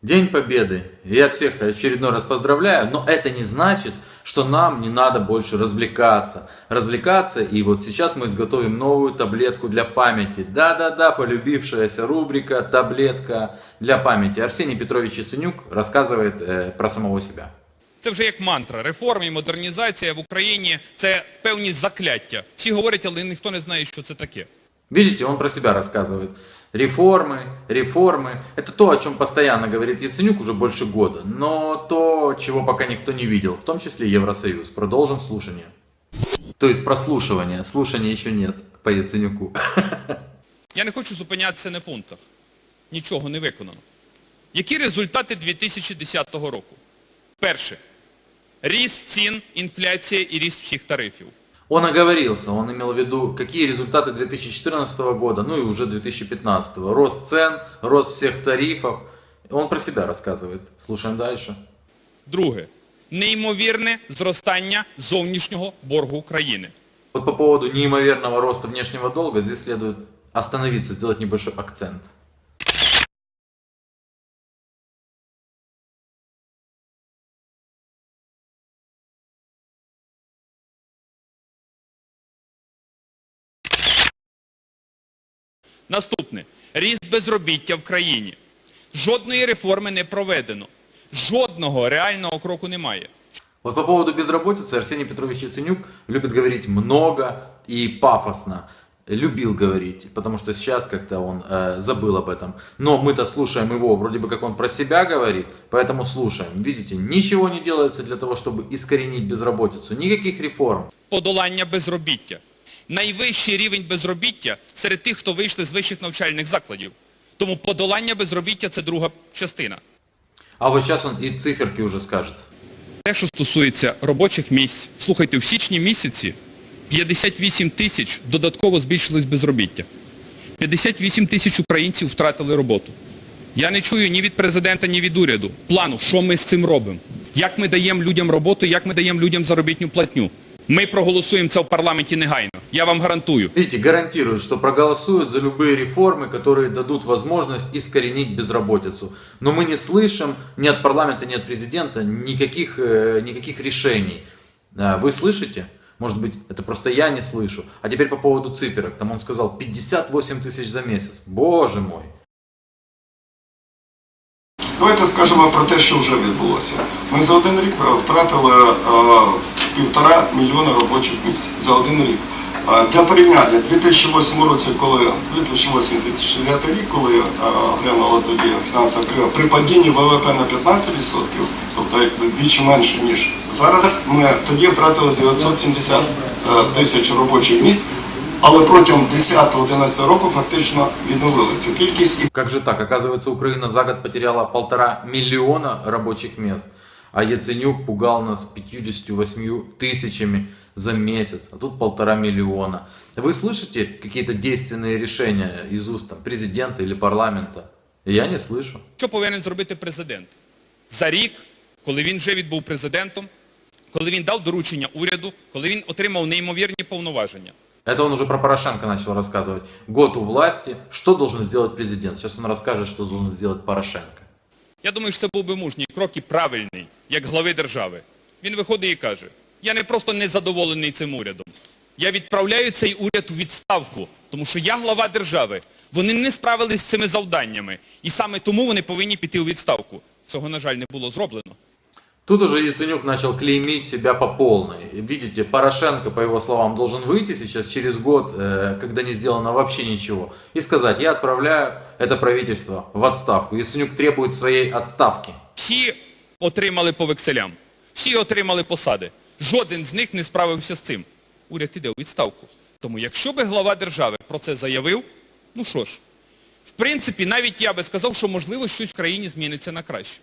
День Победы. Я всех очередной раз поздравляю, но это не значит, что нам не надо больше развлекаться. Развлекаться, и вот сейчас мы изготовим новую таблетку для памяти. Да-да-да, полюбившаяся рубрика «Таблетка для памяти». Арсений Петрович Яценюк рассказывает э, про самого себя. Це вже як мантра. Реформи і модернізація в Україні це певні закляття. Всі говорять, але ніхто не знає, що це таке. Видите, он про себя рассказывает. Реформы, реформы. Это то, о чем постоянно говорит Яценюк уже больше года. Но то, чего пока никто не видел, в том числе Евросоюз. Продолжим слушание. То есть прослушивание. Слушания еще нет по Яценюку. Я не хочу зупинятися на пунктах. Нічого не виконано. Які результати 2010 року? Перше. Ріст цін, інфляція і ріст всіх тарифів. Он оговорился, он имел в виду, какие результаты 2014 года, ну и уже 2015. Рост цен, рост всех тарифов. Он про себя рассказывает. Слушаем дальше. Друге. Неймовірне зростання зовнішнього боргу країни. Вот по поводу неимоверного роста внешнего долга здесь следует остановиться, сделать небольшой акцент. Наступне. Ріст безробіття в країні. Жодної реформи не проведено. Жодного реального кроку немає. Вот по поводу безработицы Арсений Петрович Яценюк любит говорить много и пафосно. Любил говорить, потому что сейчас как-то он э, забыл об этом. Но мы-то слушаем его, вроде бы как он про себя говорит, поэтому слушаем. Видите, ничего не делается для того, чтобы искоренить безработицу. Никаких реформ. Подолання безробіття. Найвищий рівень безробіття серед тих, хто вийшли з вищих навчальних закладів. Тому подолання безробіття це друга частина. А вот сейчас он и циферки уже скажет. Те, що стосується робочих місць, слухайте, в січні місяці 58 тисяч додатково збільшилось безробіття. 58 тисяч українців втратили роботу. Я не чую ні від президента, ні від уряду плану, що ми з цим робимо. Як ми даємо людям роботу, як ми даємо людям заробітну платню. Ми проголосуємо це в парламенті негайно. Я вам гарантую. Видите, гарантируют, что проголосуют за любые реформы, которые дадут возможность искоренить безработицу. Но мы не слышим ни от парламента, ни от президента никаких, э, никаких решений. А, Вы слышите? Может быть, это просто я не слышу. А теперь по поводу циферок. Там он сказал 58 тысяч за месяц. Боже мой. Давайте скажемо про те, що вже відбулося. Ми за один рік втратили е, півтора мільйона робочих місць за один рік. Е, Для порівняння, 2008 році, коли 2008-2009 рік, коли е, глянула тоді фінансова крива, при падінні ВВП на 15%, тобто двічі менше ніж зараз, ми тоді втратили 970 е, тисяч робочих місць, але протягом 10-11 року фактично відновили цю кількість і Как же так? Оказывается, Украина за год потеряла полтора миллиона рабочих мест. А Яценюк пугал нас 58 тысячами за месяц. А тут полтора миллиона. Вы слышите какие-то действенные решения из уст там, президента или парламента? Я не слышу. Що повинен зробити президент? За рік, коли він вже відбув президентом, коли він дав доручення уряду, коли він отримав неймовірні повноваження. Это он уже про Порошенко начал рассказывать. Год у власти. Что должен сделать президент? Сейчас он расскажет, что должен сделать Порошенко. Я думаю, що це був би мужній крок і правильний, як глави держави. Він виходить і каже, я не просто незадоволений цим урядом. Я відправляю цей уряд у відставку, тому що я глава держави. Вони не справились з цими завданнями. І саме тому вони повинні піти у відставку. Цього, на жаль, не було зроблено. Тут уже Яценюк начал клеймить себя по полной. И Видите, Порошенко, по его словам, должен выйти сейчас через год, э, когда не сделано вообще ничего, и сказать, я отправляю это правительство в отставку. Яценюк требует своей отставки. Всі отримали по векселям, всі отримали посади. Жоден з них не справився з цим. Уряд іде у відставку. Тому якщо би глава держави про це заявив, ну що ж, в принципі, навіть я би сказав, що можливо щось в країні зміниться на краще.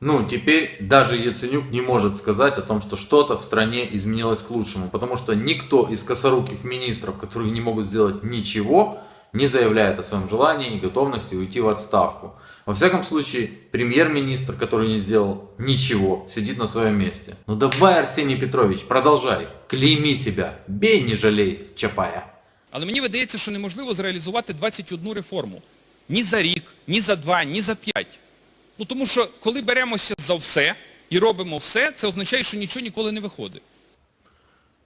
Ну, теперь даже Яценюк не может сказать о том, что что-то в стране изменилось к лучшему, потому что никто из косоруких министров, которые не могут сделать ничего, не заявляет о своем желании и готовности уйти в отставку. Во всяком случае, премьер-министр, который не сделал ничего, сидит на своем месте. Ну давай, Арсений Петрович, продолжай, клейми себя, бей, не жалей, Чапая. Але мені видається, що неможливо зреалізувати 21 реформу. Ні за рік, ні за два, ні за п'ять. Ну тому що коли беремося за все і робимо все, це означає, що нічого ніколи не виходить.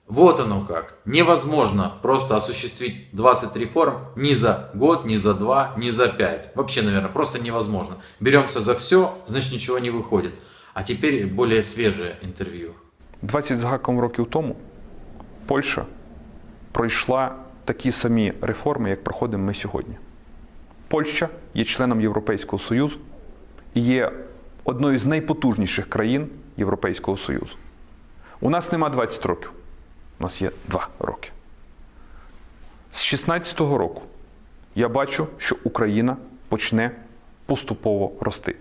Вот оно как. Невозможно просто осуществить 20 реформ ни за год, ни за два, ни за пять. Вообще, наверное, просто невозможно. Беремся за все, значит ничего не выходит. А теперь более свежее интервью. 20 з гаком років тому Польща пройшла такі самі реформи, як проходимо ми сьогодні. Польща є членом Європейського Союзу є одною з найпотужніших країн Європейського Союзу. У нас нема 20 років, у нас є 2 роки. З 16-го року я бачу, що Україна почне поступово рости.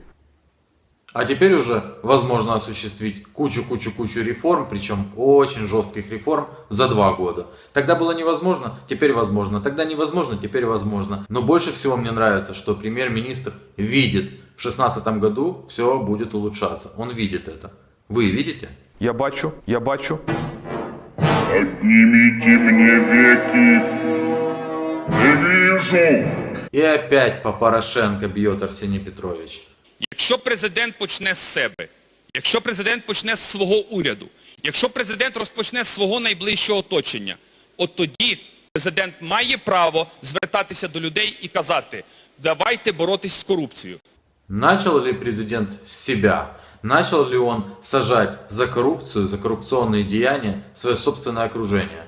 А теперь уже возможно осуществить кучу-кучу-кучу реформ, причем очень жестких реформ, за два года. Тогда было невозможно, теперь возможно. Тогда невозможно, теперь возможно. Но больше всего мне нравится, что премьер-министр видит, в 2016 году все будет улучшаться. Он видит это. Вы видите? Я бачу, я бачу, Поднимите мне веки. Не вижу. И опять по Порошенко бьет Арсений Петрович. Якщо президент почне з себе, якщо президент почне з свого уряду, якщо президент розпочне з свого найближчого оточення, от тоді президент має право звертатися до людей і казати, давайте боротись з корупцією. Начал ли президент с себя? Начал ли он сажать за коррупцию, за коррупционные деяния свое собственное окружение?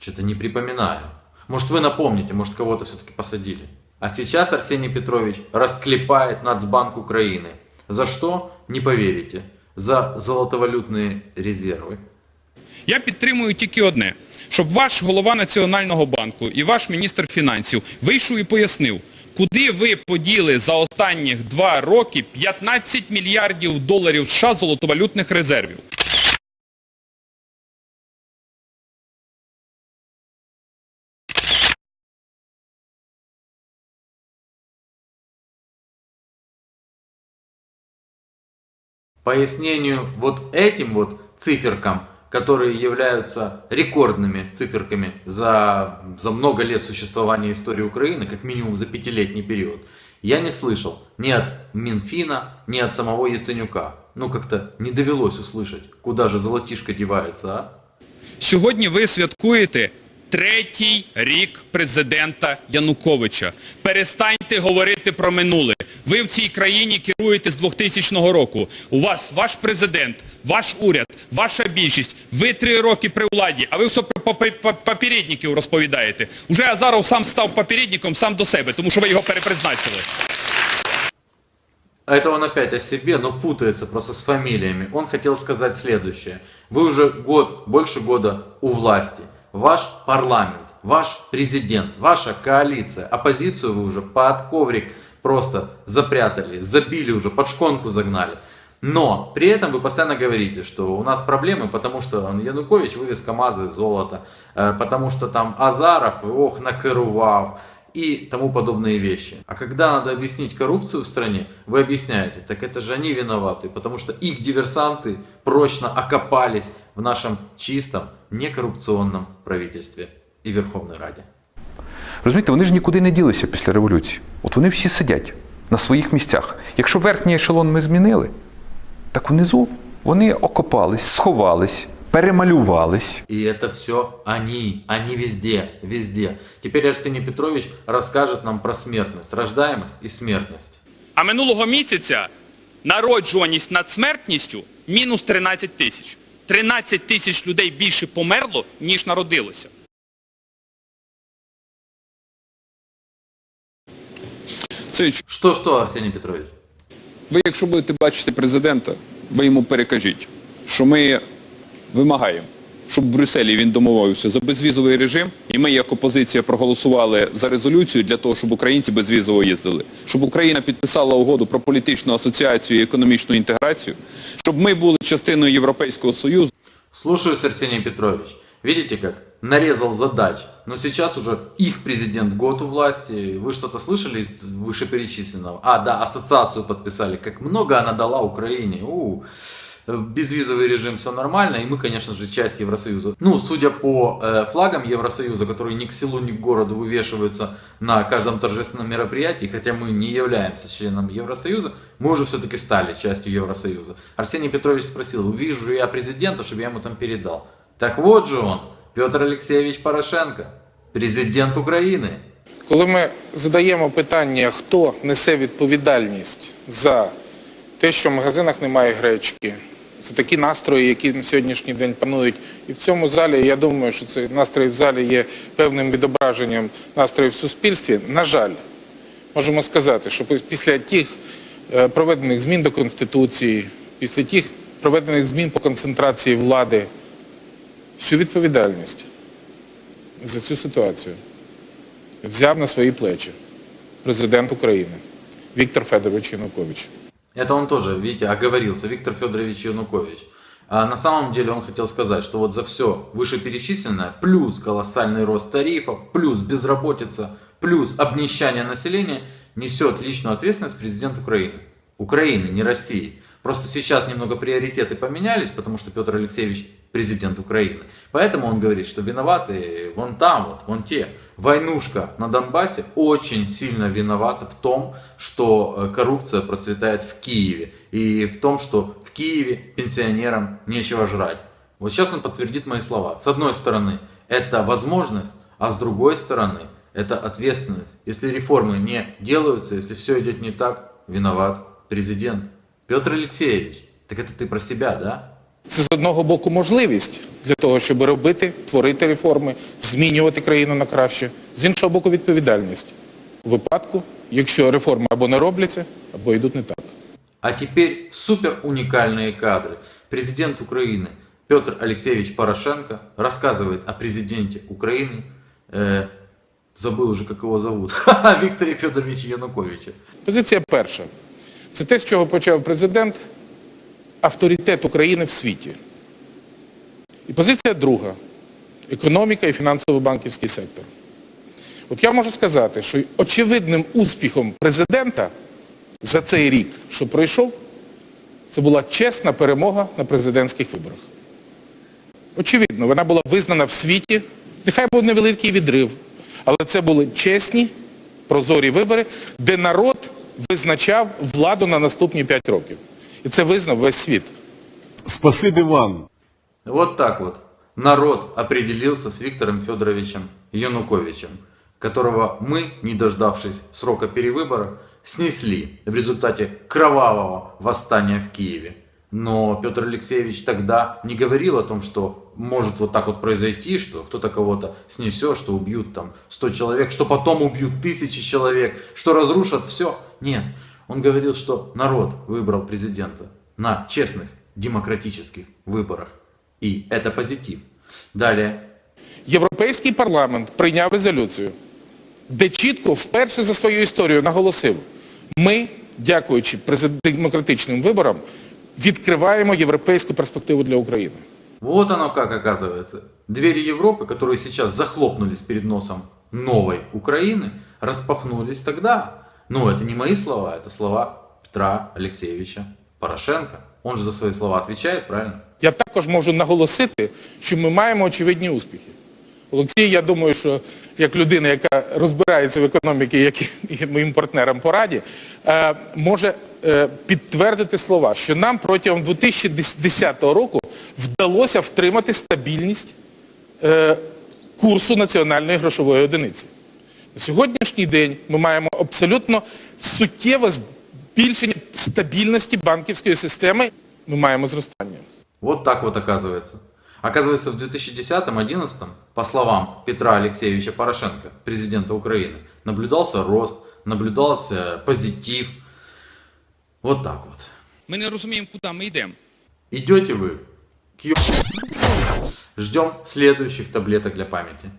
Что-то не припоминаю. Может вы напомните, может кого-то все-таки посадили. А сейчас Арсений Петрович расклепает Нацбанк Украины. За что? Не поверите. За золотовалютные резервы. Я підтримую тільки одне, щоб ваш голова Національного банку і ваш міністр фінансів вийшов і пояснив, куди ви поділи за останніх два роки 15 мільярдів доларів США золотовалютних резервів. Пояснению вот этим вот циферкам, которые являются рекордными циферками за, за много лет существования истории Украины, как минимум за пятилетний период, я не слышал ни от Минфина, ни от самого Яценюка. Ну, как-то не довелось услышать, куда же золотишко девается, а? Сьогодні ви святкуєте третій рік президента Януковича. Перестаньте говорити про минуле. Ви в цій країні керуєте з 2000 року. У вас ваш президент, ваш уряд, ваша більшість. Ви три роки при владі, а ви все про попе- по- попередників розповідаєте. Уже Азаров сам став попередником сам до себе, тому що ви його перепризначили. А это он опять о себе, но путается просто с фамилиями. Он хотел сказать следующее. Вы уже год, больше года у власти. Ваш парламент, ваш президент, ваша коалиция, оппозицию вы уже под коврик просто запрятали, забили уже, под шконку загнали. Но при этом вы постоянно говорите, что у нас проблемы, потому что Янукович вывез КАМАЗы золото, э, потому что там Азаров, ох, накерував и тому подобные вещи. А когда надо объяснить коррупцию в стране, вы объясняете, так это же они виноваты, потому что их диверсанты прочно окопались в нашем чистом, некоррупционном правительстве и Верховной Раде. Розумієте, вони ж нікуди не ділися після революції. От вони всі сидять на своїх місцях. Якщо верхній ешелон ми змінили, так внизу вони окопались, сховались, перемалювались. И это все они, они везде, везде. Теперь Арсений Петрович расскажет нам про смертность, рождаемость и смертность. А минулого місяця народжуваність над смертністю мінус 13 тисяч. 13 тисяч людей більше померло, ніж народилося. Це Что-что, Арсений Петрович? ви, якщо будете бачити президента, ви йому перекажіть, що ми вимагаємо, щоб в Брюсселі він домовився за безвізовий режим, і ми як опозиція проголосували за резолюцію для того, щоб українці безвізово їздили, щоб Україна підписала угоду про політичну асоціацію і економічну інтеграцію, щоб ми були частиною Європейського Союзу. Слушаюсь, Арсений Петрович. Видите как? Нарезал задач. Но сейчас уже их президент год у власти. Вы что-то слышали из вышеперечисленного? А, да, ассоциацию подписали. Как много она дала Украине. У, безвизовый режим, все нормально, и мы, конечно же, часть Евросоюза. Ну, судя по э, флагам Евросоюза, которые ни к селу, ни к городу вывешиваются на каждом торжественном мероприятии, хотя мы не являемся членом Евросоюза, мы уже все-таки стали частью Евросоюза. Арсений Петрович спросил, увижу я президента, чтобы я ему там передал. Так вот же он, Петр Алексеевич Порошенко, президент України. Коли ми задаємо питання, хто несе відповідальність за те, що в магазинах немає гречки, за такі настрої, які на сьогоднішній день панують, і в цьому залі, я думаю, що цей настрій в залі є певним відображенням настрою в суспільстві. На жаль, можемо сказати, що після тих е, проведених змін до Конституції, після тих проведених змін по концентрації влади, всю відповідальність за цю ситуацію взяв на свої плечі президент України Віктор Федорович Янукович. Это он тоже, видите, оговорился, Виктор Федорович Янукович. А на самом деле он хотел сказать, что вот за все вышеперечисленное, плюс колоссальный рост тарифов, плюс безработица, плюс обнищание населения, несет личную ответственность президент Украины. Украины, не России. Просто сейчас немного приоритеты поменялись, потому что Петр Алексеевич президент Украины. Поэтому он говорит, что виноваты вон там, вот, вон те. Войнушка на Донбассе очень сильно виновата в том, что э, коррупция процветает в Киеве. И в том, что в Киеве пенсионерам нечего жрать. Вот сейчас он подтвердит мои слова. С одной стороны, это возможность, а с другой стороны, это ответственность. Если реформы не делаются, если все идет не так, виноват президент. Петр Алексеевич, так это ты про себя, да? Це з одного боку можливість для того, щоб робити, творити реформи, змінювати країну на краще. З іншого боку, відповідальність у випадку, якщо реформи або не робляться, або йдуть не так. А теперь супер уникальные кадры. Президент Украины Петр Алексеевич Порошенко рассказывает о президенте Украины, э, забыл уже, как его зовут, Викторе Федоровиче Януковиче. Позиція перша. Це те, з чого почав президент, авторитет України в світі. І позиція друга економіка і фінансово-банківський сектор. От я можу сказати, що очевидним успіхом президента за цей рік, що пройшов, це була чесна перемога на президентських виборах. Очевидно, вона була визнана в світі, нехай був невеликий відрив, але це були чесні, прозорі вибори, де народ визначав владу на наступні 5 років. І це визнав весь світ. Спасибі вам. Вот так вот. Народ определился с Виктором Федоровичем Януковичем, которого мы, не дождавшись срока перевыбора, снесли в результате кровавого восстания в Киеве. Но Петр Алексеевич тогда не говорил о том, что может вот так вот произойти, что кто-то кого-то снесет, что убьют там 100 человек, что потом убьют тысячи человек, что разрушат все. Нет, он говорил, что народ выбрал президента на честных демократических выборах. И это позитив. Далее. Європейський парламент прийняв резолюцію, де чітко вперше за свою історію наголосив, ми, дякуючи президент- демократичним виборам, відкриваємо європейську перспективу для України. Вот оно как оказывается. Двери Европы, которые сейчас захлопнулись перед носом новой Украины, распахнулись тогда. Но это не мои слова, это слова Петра Алексеевича Порошенко. Он же за свои слова отвечает, правильно? Я також можу наголосити, що ми маємо очевидні успіхи. Олексій, я думаю, що як людина, яка розбирається в економіці, як і моїм партнерам по раді, е, може е, підтвердити слова, що нам протягом 2010 року вдалося втримати стабільність е, курсу національної грошової одиниці. На сьогоднішній день ми маємо абсолютно суттєве збільшення стабільності банківської системи. Ми маємо зростання. Вот так вот оказывается. Оказывается, в 2010-2011, по словам Петра Алексеевича Порошенко, президента Украины, наблюдался рост, наблюдался позитив. Вот так вот. Ми не розуміємо, куди ми йдемо. Идете вы к ё- Ждем следующих таблеток для памяти.